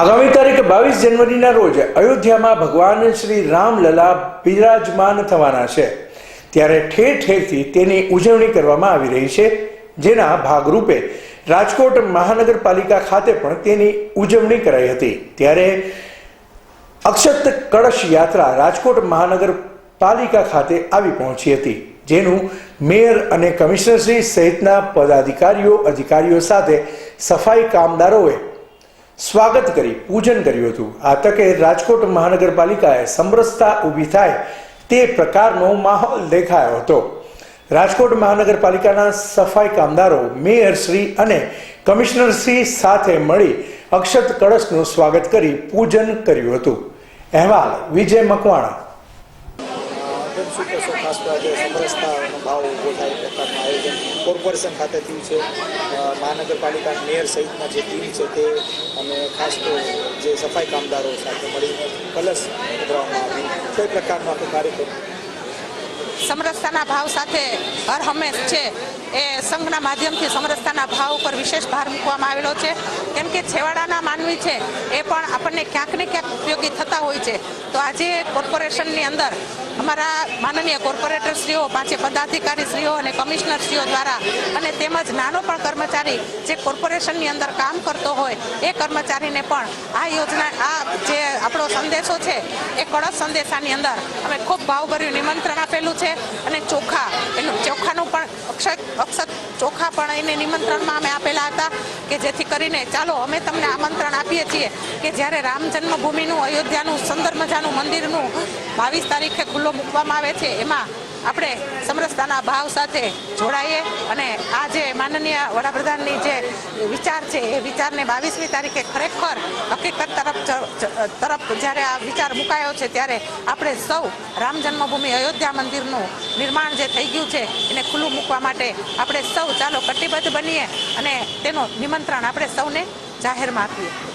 આગામી તારીખ બાવીસ જનવરીના રોજ અયોધ્યામાં ભગવાન શ્રી રામલલા બિરાજમાન થવાના છે. ત્યારે ઠેર ઠેરથી તેની ઉજવણી કરવામાં આવી રહી છે, જેના ભાગરૂપે રાજકોટ મહાનગરપાલિકા ખાતે પણ તેની ઉજવણી કરાઈ હતી. ત્યારે અક્ષત કળશ યાત્રા રાજકોટ મહાનગરપાલિકા ખાતે આવી પહોંચી હતી, જેનું મેયર અને કમિશનરશ્રી સહિતના પદાધિકારીઓ, અધિકારીઓ સાથે સફાઈ કામદારોએ સ્વાગત કરી, પૂજન કર્યું હતું. આ તકે રાજકોટ મહાનગરપાલિકાએ સમરસતા ઊભી થાય તે પ્રકારનો માહોલ દેખાયો હતો. રાજકોટ મહાનગરપાલિકાના સફાઈ કામદારો મેયરશ્રી અને કમિશનરશ્રી સાથે મળી અક્ષત કળશનું સ્વાગત કરી પૂજન કર્યું હતું. અહેવાલ વિજય મકવાણા. કેમ શું કહેશો? ખાસ આજે સમરસતાનો ભાવ ઊભો થાય પ્રકારનું આયોજન કોર્પોરેશન ખાતે થયું છે મહાનગરપાલિકા મેયર સહિતના જે ટીમ છે તે અને ખાસ તો જે સફાઈ કામદારો સાથે મળીને કલશ કરવામાં આવ્યું કઈ પ્રકારનો આખો કાર્યક્રમ સમરસતાના ભાવ સાથે હર છે. એ સંઘના માધ્યમથી સમરસતાના ભાવ ઉપર વિશેષ ભાર મૂકવામાં આવેલો છે. કેમ કે છેવાડાના માનવી છે, એ પણ આપણને ક્યાંક ને ક્યાંક ઉપયોગી થતા હોય છે. તો આજે કોર્પોરેશનની અંદર અમારા માનનીય કોર્પોરેટરશ્રીઓ, પાંચે પદાધિકારીશ્રીઓ અને કમિશનરશ્રીઓ દ્વારા અને તેમજ નાનો પણ કર્મચારી જે કોર્પોરેશનની અંદર કામ કરતો હોય, એ કર્મચારીને પણ આ યોજના, આ જે આપણો સંદેશો છે, એ કડક સંદેશાની અંદર અમે ખૂબ ભાવભર્યું નિમંત્રણ આપેલું છે. અને ચોખા એનું ચોખાનું પણ અક્ષય અક્ષત ચોખા પણ એને નિમંત્રણમાં અમે આપેલા હતા કે જેથી કરીને, ચાલો અમે તમને આમંત્રણ આપીએ છીએ કે જ્યારે રામ જન્મભૂમિનું અયોધ્યાનું સુંદર મજાનું મંદિરનું બાવીસ તારીખે ખુલ્લો મૂકવામાં આવે છે, એમાં આપણે સમરસતાના ભાવ સાથે જોડાઈએ અને આ જે માનનીય વડાપ્રધાનની જે વિચાર છે, એ વિચારને બાવીસમી તારીખે ખરેખર હકીકત તરફ તરફ જ્યારે આ વિચાર મુકાયો છે, ત્યારે આપણે સૌ રામ જન્મભૂમિ અયોધ્યા મંદિરનું નિર્માણ જે થઈ ગયું છે, એને ખુલ્લું મૂકવા માટે આપણે સૌ ચાલો કટિબદ્ધ બનીએ અને તેનું નિમંત્રણ આપણે સૌને જાહેરમાં આપીએ.